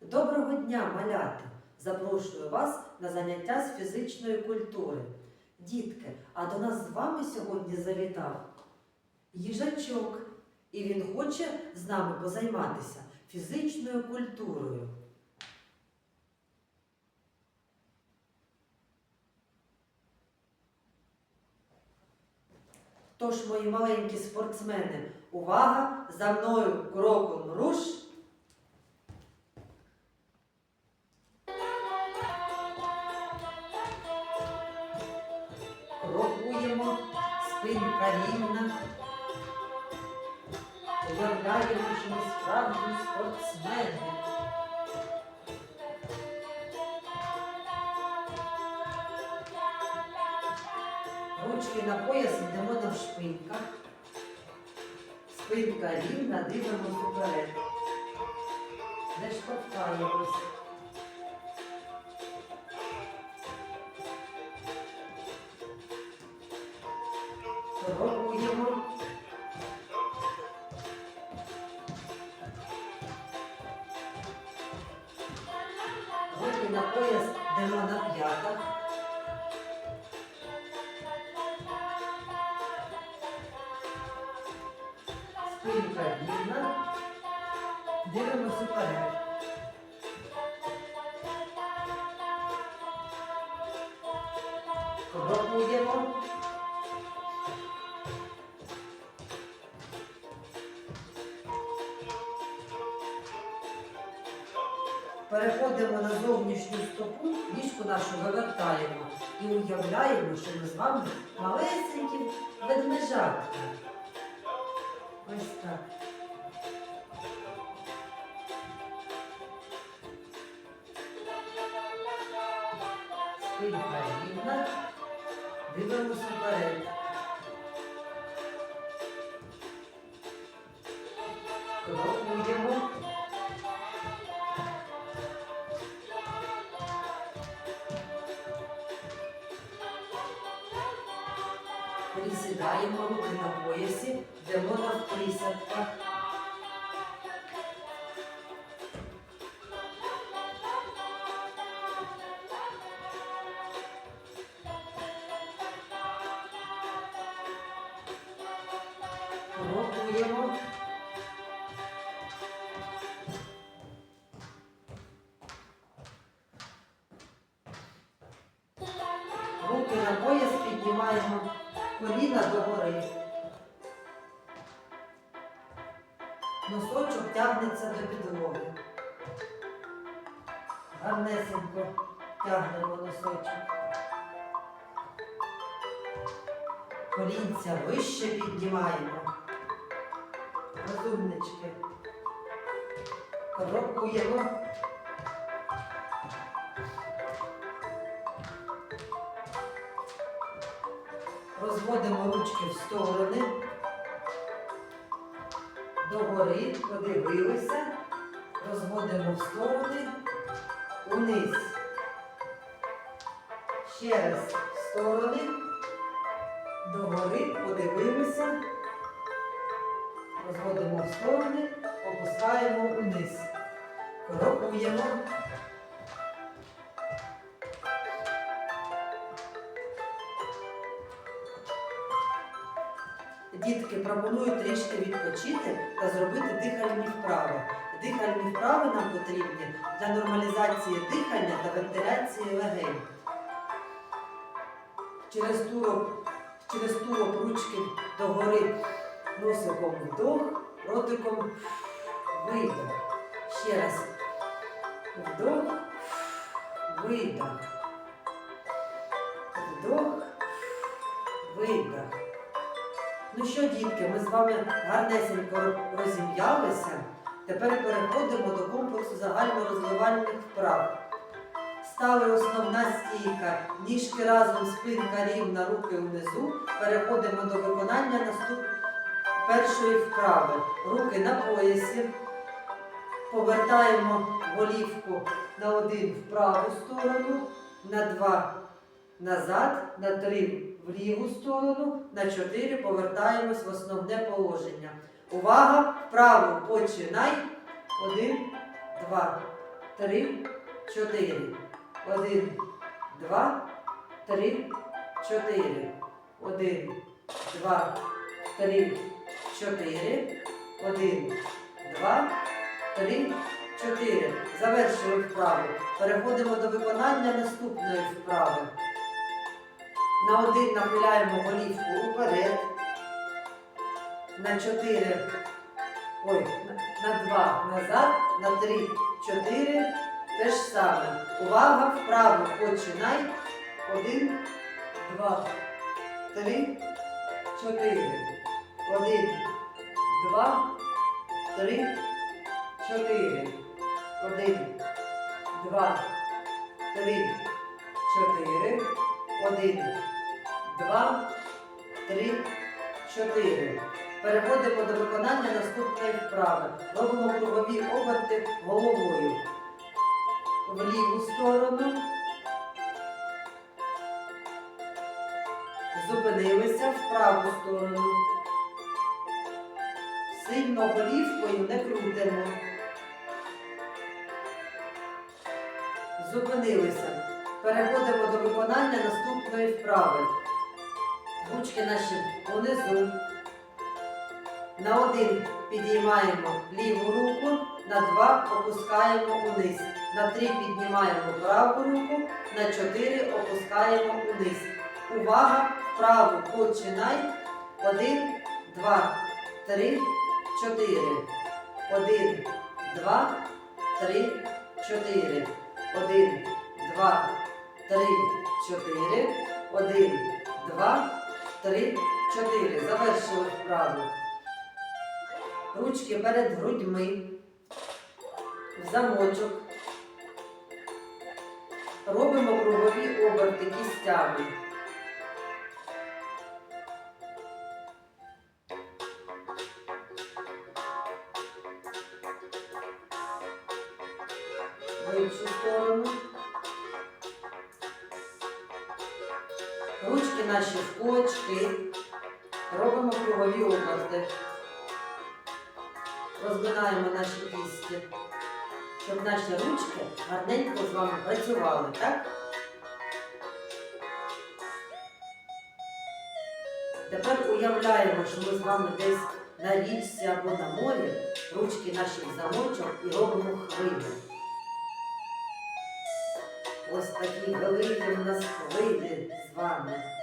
Доброго дня, малята! Запрошую вас на заняття з фізичної культури. Дітки, а до нас з вами сьогодні завітав їжачок, і він хоче з нами позайматися фізичною культурою. Тож, мої маленькі спортсмени, увага! За мною кроком руш! Ручки на пояс йдемо на шпинка. Спинка рівна, дивимося вперед. Не штовхаємось. Спинка рівна. Дивимося вперед. Крокуємо. Переходимо на зовнішню стопу, ніжку нашу вивертаємо і уявляємо, що ми з вами малесенькі ведмежатки. Ось так. Спинка рівна. Дивимося вперед. Крокуємо. Присідаємо руки на поясі, йдемо на присядках. Крокуємо. Руки на пояс піднімаємо коліна догори. Носочок тягнеться до підлоги. Гарнесенько тягнемо носочок. Колінця вище піднімаємо. Розумнички. Крокуємо. Розводимо ручки в сторони. Догори, подивилися. Розводимо в сторони. Униз. Ще раз в сторони. Догори, подивилися. Розводимо в сторони, опускаємо униз. Крокуємо. Дітки, пропоную трішки відпочити та зробити дихальні вправи. Дихальні вправи нам потрібні для нормалізації дихання та вентиляції легень. Через турок, через турок ручки догори носиком вдох, ротиком видох. Ще раз вдох, видох. Вдох, видох. Ну що, дітки, ми з вами гарнесенько розім'ялися. Тепер переходимо до комплексу загальнорозвивальних вправ. Стали основна стійка, ніжки разом, спинка рівна, руки внизу. Переходимо до виконання наступ... першої вправи. Руки на поясі. Повертаємо голівку на один в праву сторону, на два назад, на три в ліву сторону, на чотири повертаємось в основне положення. Увага! Вправо починай. Один, два, три, чотири. Один, два, три, чотири. Один, два, три, чотири. Один, два, три, чотири. Завершили вправу. Переходимо до виконання наступної вправи. На один нахиляємо голівку уперед. На чотири. Ой, на- два назад, на три, чотири. Те ж саме. Увага, вправо починай. Один, два, три, чотири. Один, два, три, чотири. Один, два, три, чотири. Один, два, три, чотири. Переходимо до виконання наступної вправи. Робимо кругові оберти головою. В ліву сторону. Зупинилися в праву сторону. Сильно голівкою не крутимо. Зупинилися. Переходимо до виконання наступної вправи. Ручки наші унизу. На один підіймаємо ліву руку, на два опускаємо униз. На три піднімаємо праву руку, на чотири опускаємо униз. Увага! Вправо починай. Один, два, три, чотири. Один, два, три, чотири. Один, два, три, чотири. Один, два, три, чотири. Завершили вправу. Ручки перед грудьми. В замочок. Робимо кругові оберти кістями. В сторону. Наші кулачки. Робимо кругові оберти. Розминаємо наші кісті, щоб наші ручки гарненько з вами працювали, так? Тепер уявляємо, що ми з вами десь на річці або на морі, ручки наші в замочок і робимо хвилі. Ось такі великі в нас хвилі з вами.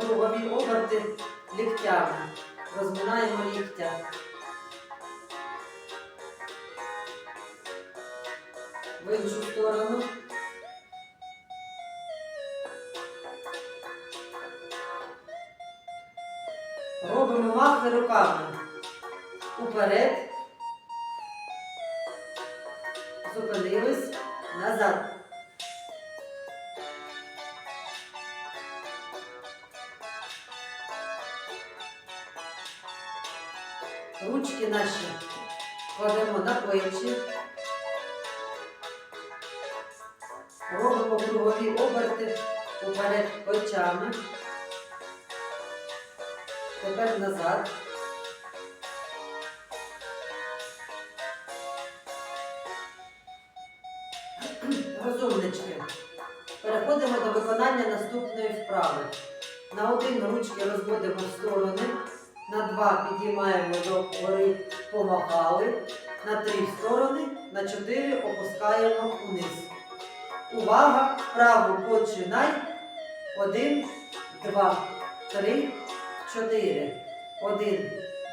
Кругові оберти ліктями. Розминаємо ліктя. В іншу сторону. Робимо махи руками. Уперед. Зупинились. Назад. Ручки наші кладемо на плечі. Робимо кругові оберти уперед плечами. Тепер назад. Розумнички. Переходимо до виконання наступної вправи. На один ручки розводимо в сторони, на два підіймаємо до гори, помахали, на три в сторони, на чотири опускаємо вниз. Увага! Вправо починай. Один, два, три, чотири. Один,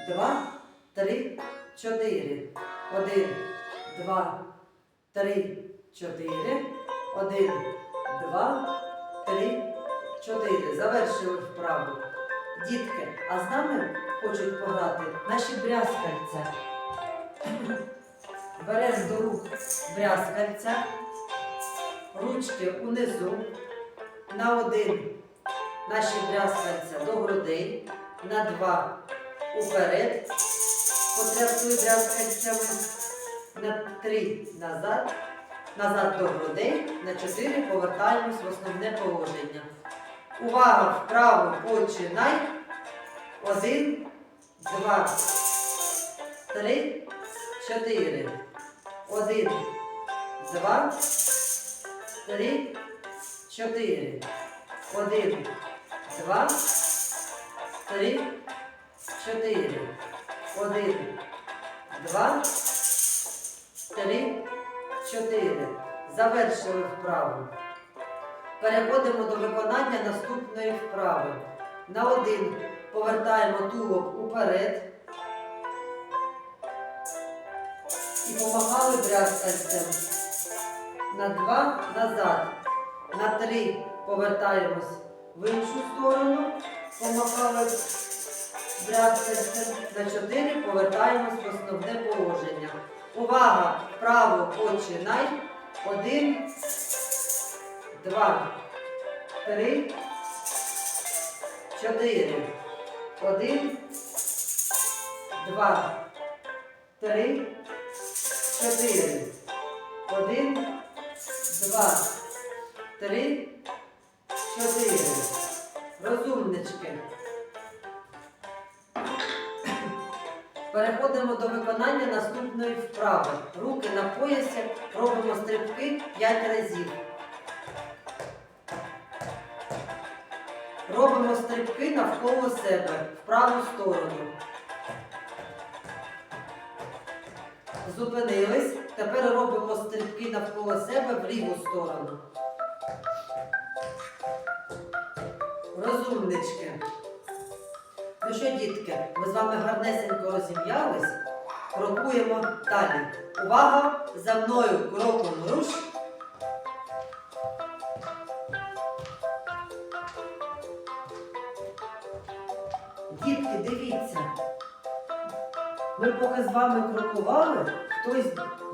два, три, чотири. Один, два, три, чотири. Один, два, три, чотири. Завершили вправу. Дітки, а з нами хочуть пограти. Наші брязкальця. Беремо до рук брязкальця, ручки унизу, на один наші брязкальця до грудей, на два уперед, потрясли брязкальцями, на три назад, назад до грудей, на чотири повертаємось в основне положення. Увага, вправо починай. Один, два, три, чотири. Один, два, три, чотири. Один, два, три, чотири. Один, два, три, чотири. Завершили вправу. Переходимо до виконання наступної вправи. На один повертаємо тулуб уперед. І помахали брязкальцем. На два назад. На три повертаємось в іншу сторону. Помахали брязкальцем. На чотири повертаємось в основне положення. Увага! Вправо починай. Один, два, три, чотири. Один, два, три, чотири. Один, два, три, чотири. Розумнички. Переходимо до виконання наступної вправи. Руки на поясі, робимо стрибки 5 разів. Робимо стрибки навколо себе в праву сторону. Зупинились. Тепер робимо стрибки навколо себе в ліву сторону. Розумнички. Ну що, дітки, ми з вами гарнесенько розім'ялись. Крокуємо далі. Увага! За мною кроком руш. Дивіться. Ми поки з вами крокували, хтось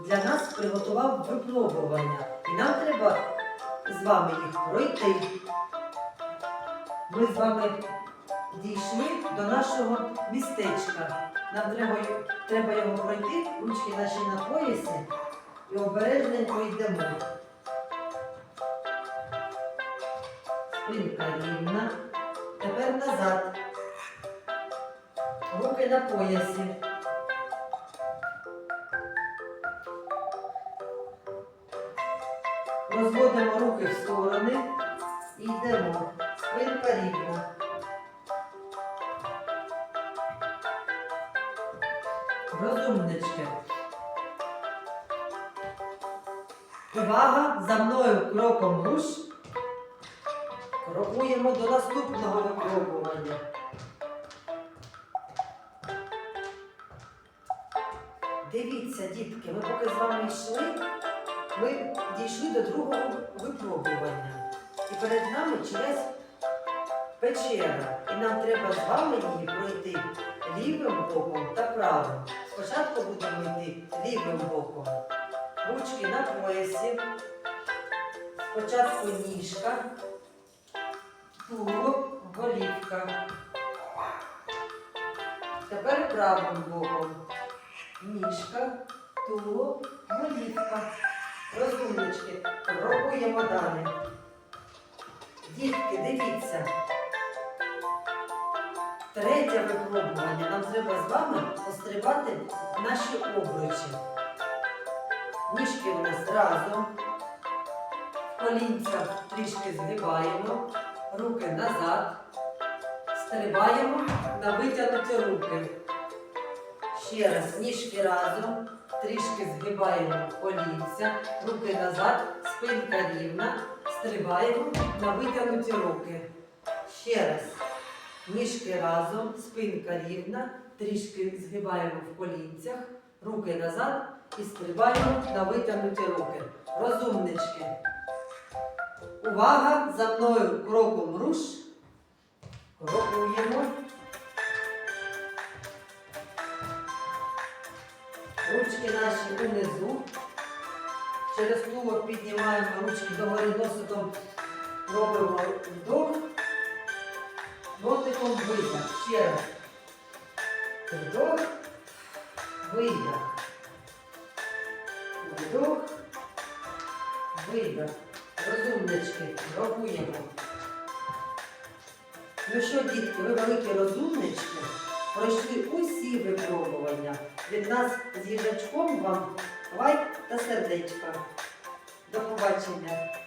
для нас приготував випробування. І нам треба з вами їх пройти. Ми з вами дійшли до нашого містечка. Нам треба, треба його пройти, ручки наші на поясі і обережненько йдемо. Спинка рівна. Тепер назад. Руки на поясі. Розводимо руки в сторони і йдемо. Спинка рівна. Розумнички. Увага! За мною кроком руш. Крокуємо до наступного випробування. Дивіться, дітки, ми поки з вами йшли, ми дійшли до другого випробування. І перед нами чиясь печера. І нам треба з вами її пройти лівим боком та правим. Спочатку будемо йти лівим боком. Ручки на поясі. Спочатку ніжка, тулуб, голівка. Тепер правим боком. Ніжка, тулуб, голівка. Розумнички. Пробуємо далі. Дітки, дивіться. Третє випробування. Нам треба з вами пострибати наші обручі. Ніжки у нас разом. Колінця трішки згибаємо. Руки назад. Стрибаємо на витягнуті руки. Ще раз, ніжки разом. Трішки згибаємо колінця. Руки назад. Спинка рівна. Стрибаємо на витягнуті руки. Ще раз. Ніжки разом, спинка рівна, трішки згибаємо в колінцях, руки назад і стрибаємо на витягнуті руки. Розумнички. Увага! За мною кроком руш. Крокуємо. Ручки наші унизу. Через тулок піднімаємо ручки догори носиком, робимо вдох. Ротиком видох. Ще раз. Вдох. Видох. Вийде. Розумнички, рахуємо. Ну що, дітки, ви великі розумнички, пройшли усі випробування. Від нас з їжачком вам лайк та сердечко. До побачення.